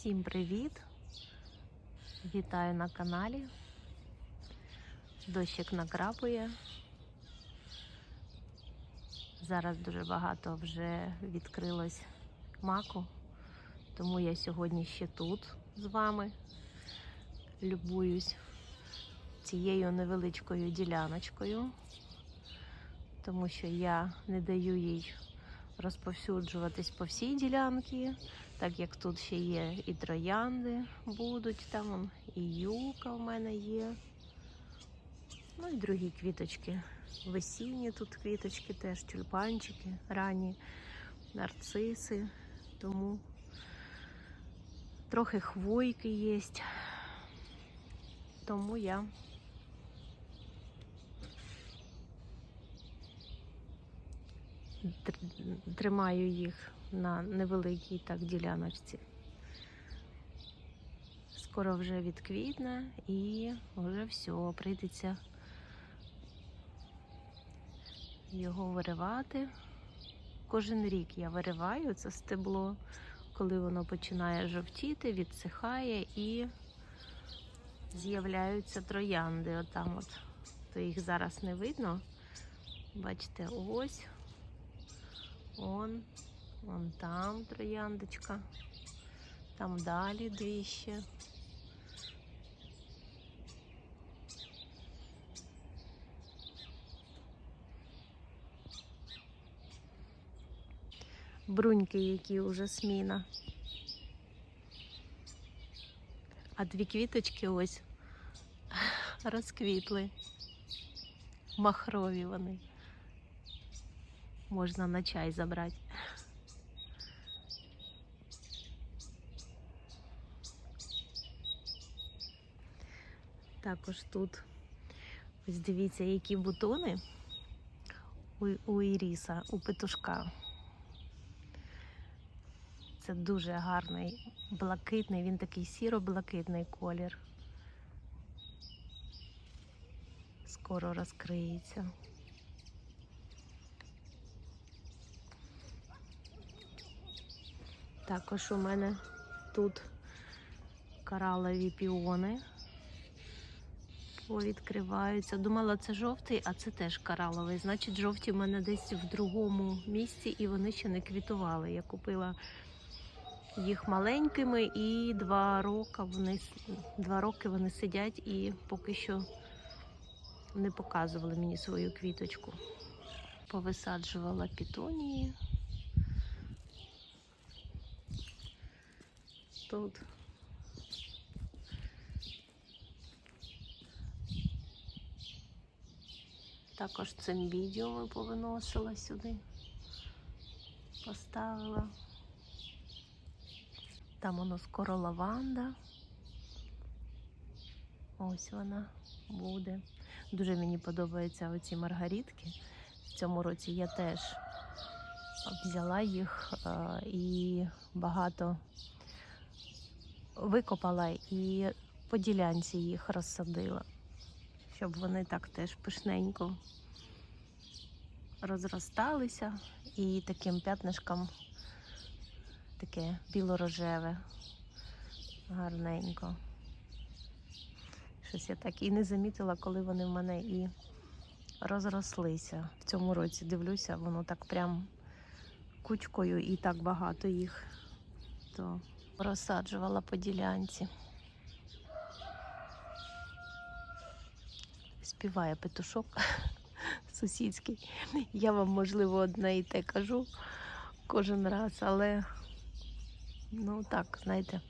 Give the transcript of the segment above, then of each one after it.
Всім привіт! Вітаю на каналі. Дощик накрапує. Зараз дуже багато вже відкрилось маку, тому я сьогодні ще тут з вами любуюсь цією невеличкою діляночкою, тому що я не даю їй розповсюджуватись по всій ділянці, так як тут ще є і троянди будуть, там і юка в мене є. Ну і другі квіточки. Весінні тут квіточки теж, тюльпанчики, ранні, нарциси, тому трохи хвойки є. Тому я тримаю їх на невеликій так діляночці. Скоро вже відквітне і вже все, прийдеться його виривати. Кожен рік я вириваю це стебло, коли воно починає жовтіти, відсихає і з'являються троянди. Отам от. То їх зараз не видно. Бачите, ось. Он, вон там трояндочка. Там далі дві ще. Бруньки, які вже сміна. А дві квіточки ось розквітли. Махрові вони. Можна на чай забрати. Також тут ось дивіться, які бутони у, у Іріса, у петушка. Це дуже гарний, блакитний, він такий сіро-блакитний колір. Скоро розкриється. Також у мене тут коралові піони відкриваються. Думала, це жовтий, а це теж кораловий. Значить, жовті в мене десь в другому місці і вони ще не квітували. Я купила їх маленькими і два роки вони, два роки вони сидять і поки що не показували мені свою квіточку. Повисаджувала пітонії. Тут також цимбідіуми повиносила сюди, поставила. Там воно скоро лаванда. Ось вона буде. Дуже мені подобаються оці маргаритки. В цьому році я теж взяла їх е, і багато викопала і по ділянці їх розсадила, щоб вони так теж пишненько розросталися і таким п'ятнишком таке білорожеве, гарненько. Щось я так і не замітила, коли вони в мене і розрослися. В цьому році дивлюся, воно так прям кучкою і так багато їх. То розсаджувала по ділянці. Співає петушок сусідський. Я вам, можливо, одне і те кажу кожен раз, але ну так, знаєте,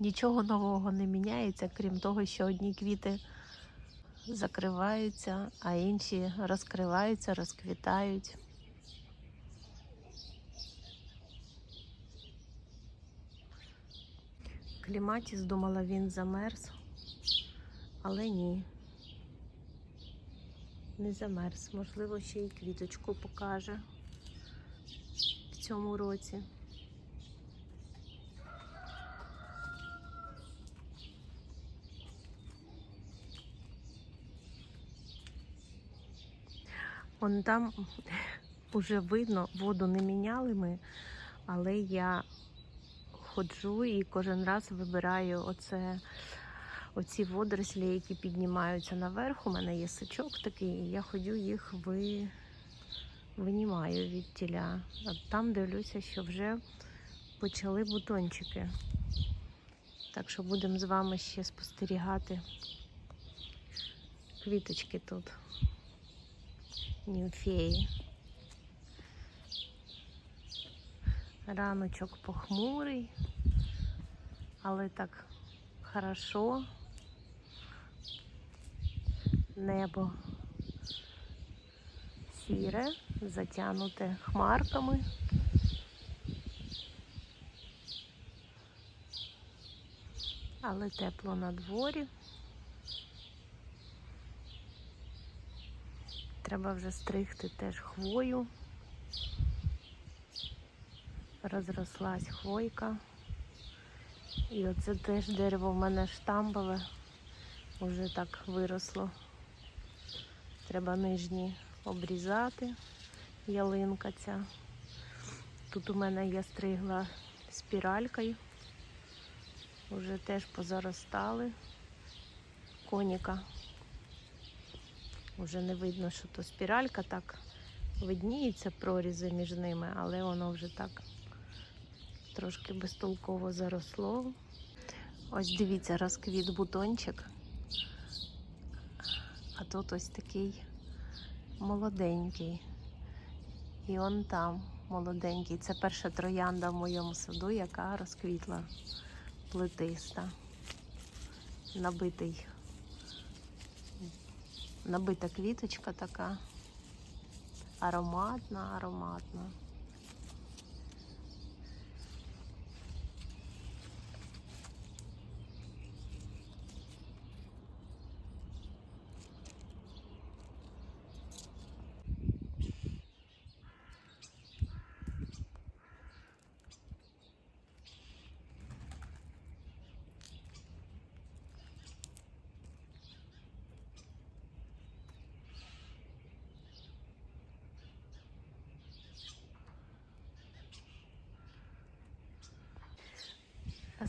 нічого нового не міняється, крім того, що одні квіти закриваються, а інші розкриваються, розквітають. Кліматіс думала, він замерз, але ні. Не замерз. Можливо, ще й квіточку покаже в цьому році. Вон там уже видно, воду не міняли ми, але я ходжу і кожен раз вибираю оце, оці водорослі, які піднімаються наверх. У мене є сачок такий, і я ходю їх ви, винімаю від тіля. Там дивлюся, що вже почали бутончики. Так що будемо з вами ще спостерігати квіточки тут. Німфеї. Раночок похмурий, але так хорошо. Небо сіре, затягнуте хмарками. Але тепло на дворі. Треба вже стригти теж хвою. Розрослась хвойка. І оце теж дерево в мене штамбове. Уже так виросло. Треба нижні обрізати. Ялинка ця. Тут у мене я стригла спіралькою. Уже теж позаростали. Коніка. Уже не видно, що то спіралька так видніються прорізи між ними, але воно вже так трошки безтолково заросло. Ось дивіться, розквіт бутончик. А тут ось такий молоденький. І он там молоденький. Це перша троянда в моєму саду, яка розквітла плетиста. Набитий. Набита квіточка така. Ароматна, ароматна.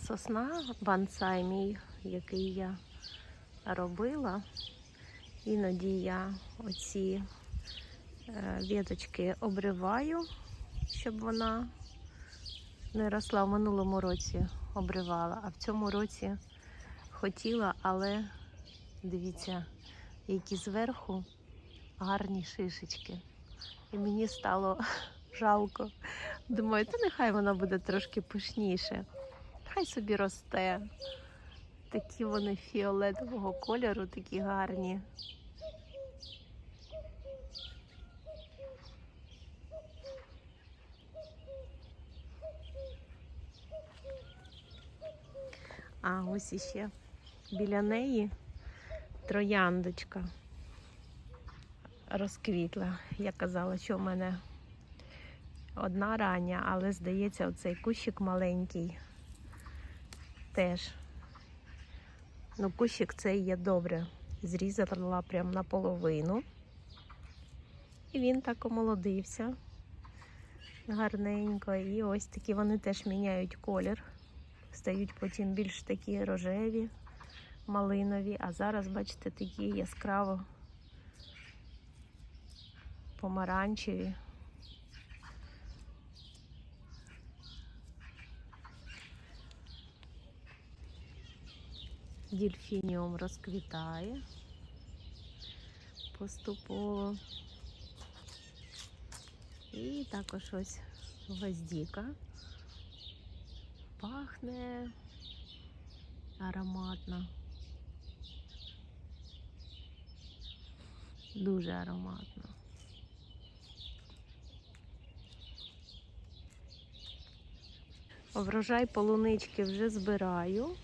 Сосна бонсай мій, який я робила. Іноді я оці е, віточки обриваю, щоб вона не росла. В минулому році обривала, а в цьому році хотіла, але дивіться, які зверху гарні шишечки. І мені стало жалко. Думаю, та нехай вона буде трошки пишніше. Хай собі росте. Такі вони фіолетового кольору, такі гарні. А ось іще біля неї трояндочка розквітла. Я казала, що в мене одна рання, але здається, оцей кущик маленький теж. Ну, кущик цей є добре. Зрізала прям наполовину. І він так омолодився гарненько. І ось такі вони теж міняють колір. Стають потім більш такі рожеві, малинові, а зараз, бачите, такі яскраво помаранчеві. Дільфініум розквітає поступово. І також ось гвоздіка пахне ароматно. Дуже ароматно. Врожай полунички вже збираю.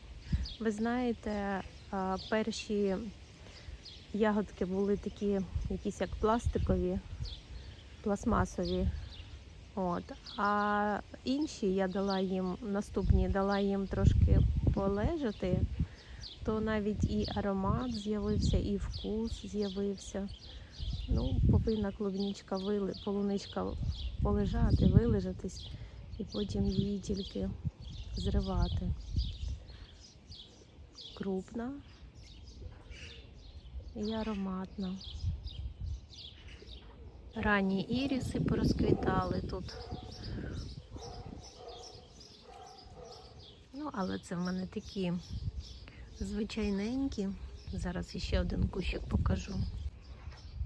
Ви знаєте, перші ягодки були такі, якісь як пластикові, пластмасові. От. А інші я дала їм, наступні дала їм трошки полежати, то навіть і аромат з'явився, і вкус з'явився. Ну, повинна клубничка, вили, полуничка полежати, вилежатись, і потім її тільки зривати. Крупна і ароматна. Ранні іріси порозквітали тут. Ну, але це в мене такі звичайненькі. Зараз іще один кущик покажу.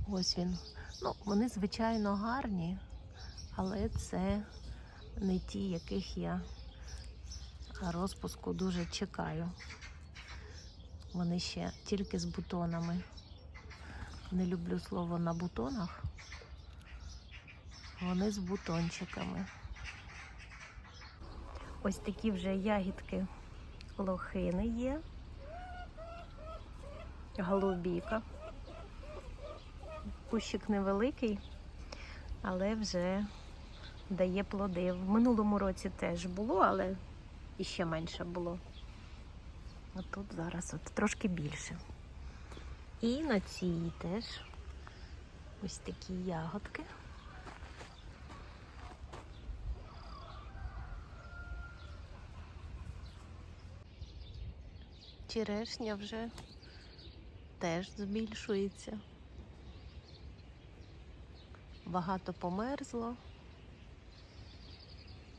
Ось він. Ну, вони, звичайно, гарні, але це не ті, яких я розпуску дуже чекаю. Вони ще тільки з бутонами. Не люблю слово на бутонах. Вони з бутончиками. Ось такі вже ягідки лохини є. Голубіка. Кущик невеликий, але вже дає плоди. В минулому році теж було, але іще менше було. А тут зараз от трошки більше. І на цій теж ось такі ягодки. Черешня вже теж збільшується. Багато померзло,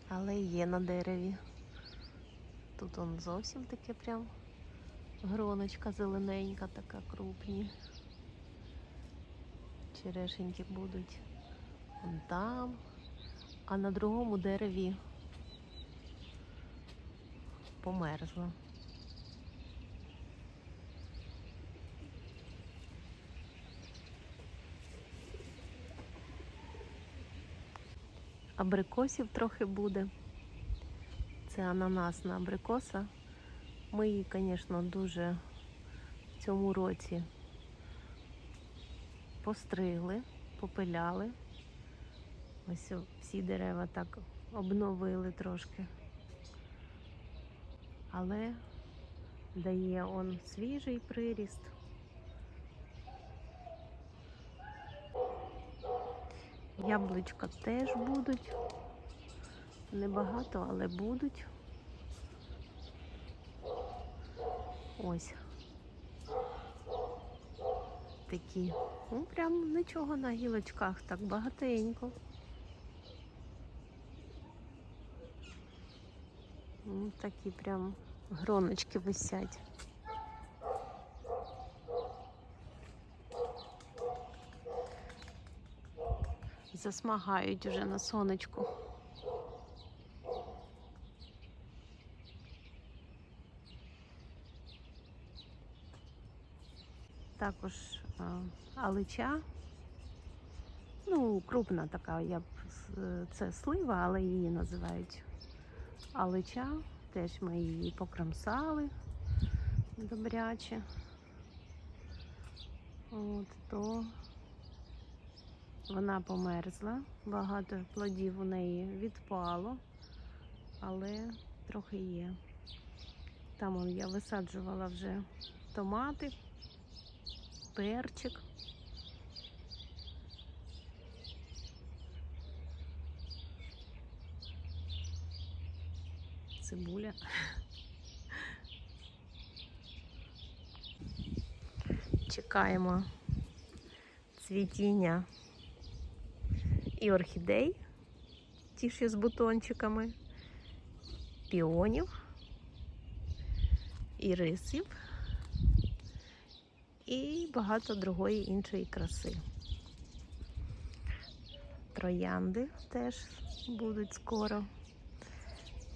але є на дереві. Тут он зовсім таке прям гроночка зелененька, така крупні. Черешеньки будуть вон там, а на другому дереві померзло. Абрикосів трохи буде. Це ананасна абрикоса. Ми її, звісно, дуже в цьому році постригли, попиляли. Ось всі дерева так обновили трошки. Але дає он свіжий приріст. Яблучка теж будуть. Небагато, але будуть. Ось. Такі. Ну, прям нічого на гілочках, так багатенько. Ну, такі прям гроночки висять. Засмагають уже на сонечку. Також а, алича. Ну, крупна така, я б це слива, але її називають алича. Теж ми її покромсали добряче. От то вона померзла, багато плодів у неї відпало, але трохи є. Там я висаджувала вже томати, перчик. Цибуля. Чекаємо цвітіння і орхідей, ті що з бутончиками, піонів, ірисів і багато другої іншої краси. Троянди теж будуть скоро.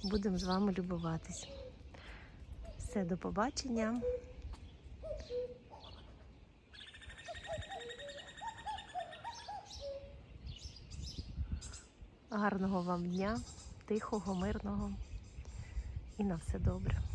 Будемо з вами любуватись. Все, до побачення. Гарного вам дня, тихого, мирного і на все добре.